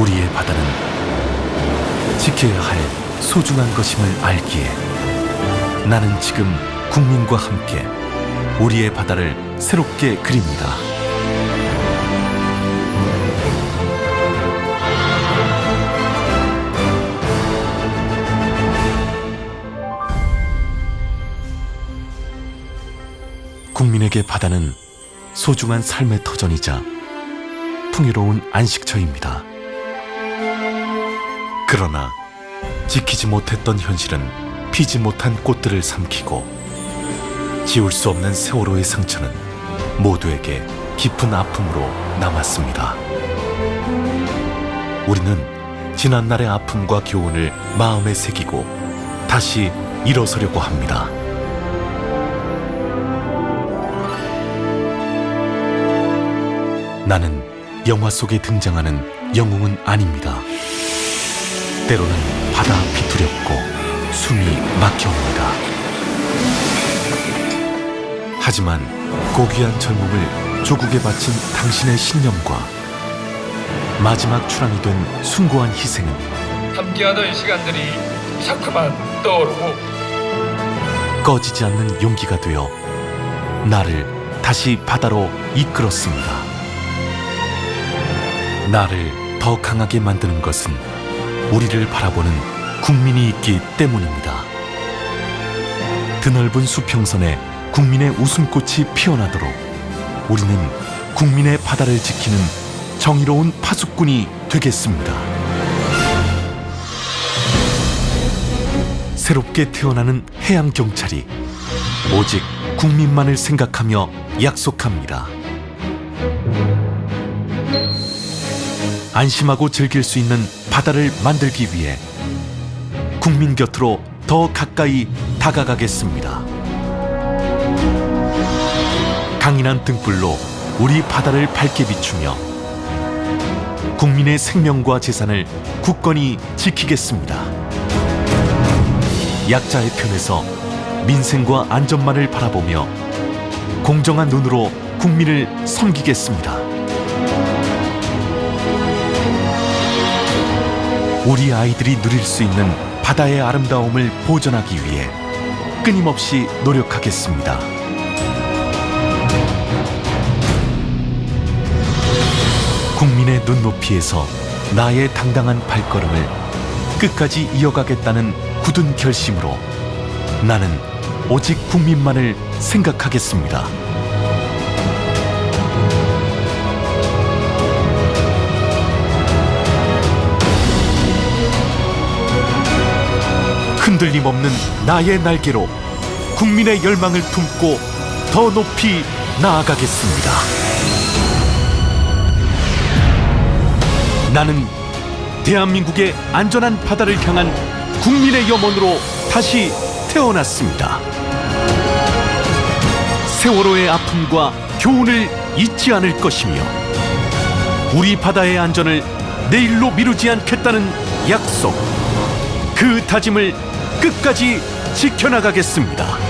우리의 바다는 지켜야 할 소중한 것임을 알기에 나는 지금 국민과 함께 우리의 바다를 새롭게 그립니다. 국민에게 바다는 소중한 삶의 터전이자 풍요로운 안식처입니다. 그러나 지키지 못했던 현실은 피지 못한 꽃들을 삼키고 지울 수 없는 세월호의 상처는 모두에게 깊은 아픔으로 남았습니다. 우리는 지난날의 아픔과 교훈을 마음에 새기고 다시 일어서려고 합니다. 나는 영화 속에 등장하는 영웅은 아닙니다. 때로는 바다 앞이 두렵고 숨이 막혀옵니다. 하지만 고귀한 젊음을 조국에 바친 당신의 신념과 마지막 출항이 된 숭고한 희생은 함께하던 시간들이 자꾸만 떠오르고 꺼지지 않는 용기가 되어 나를 다시 바다로 이끌었습니다. 나를 더 강하게 만드는 것은 우리를 바라보는 국민이 있기 때문입니다. 드넓은 수평선에 국민의 웃음꽃이 피어나도록 우리는 국민의 바다를 지키는 정의로운 파수꾼이 되겠습니다. 새롭게 태어나는 해양 경찰이 오직 국민만을 생각하며 약속합니다. 안심하고 즐길 수 있는 바다를 만들기 위해 국민 곁으로 더 가까이 다가가겠습니다. 강인한 등불로 우리 바다를 밝게 비추며 국민의 생명과 재산을 굳건히 지키겠습니다. 약자의 편에서 민생과 안전만을 바라보며 공정한 눈으로 국민을 섬기겠습니다. 우리 아이들이 누릴 수 있는 바다의 아름다움을 보존하기 위해 끊임없이 노력하겠습니다. 국민의 눈높이에서 나의 당당한 발걸음을 끝까지 이어가겠다는 굳은 결심으로 나는 오직 국민만을 생각하겠습니다. 흔들림 없는 나의 날개로 국민의 열망을 품고 더 높이 나아가겠습니다. 나는 대한민국의 안전한 바다를 향한 국민의 염원으로 다시 태어났습니다. 세월호의 아픔과 교훈을 잊지 않을 것이며 우리 바다의 안전을 내일로 미루지 않겠다는 약속 그 다짐을 끝까지 지켜나가겠습니다.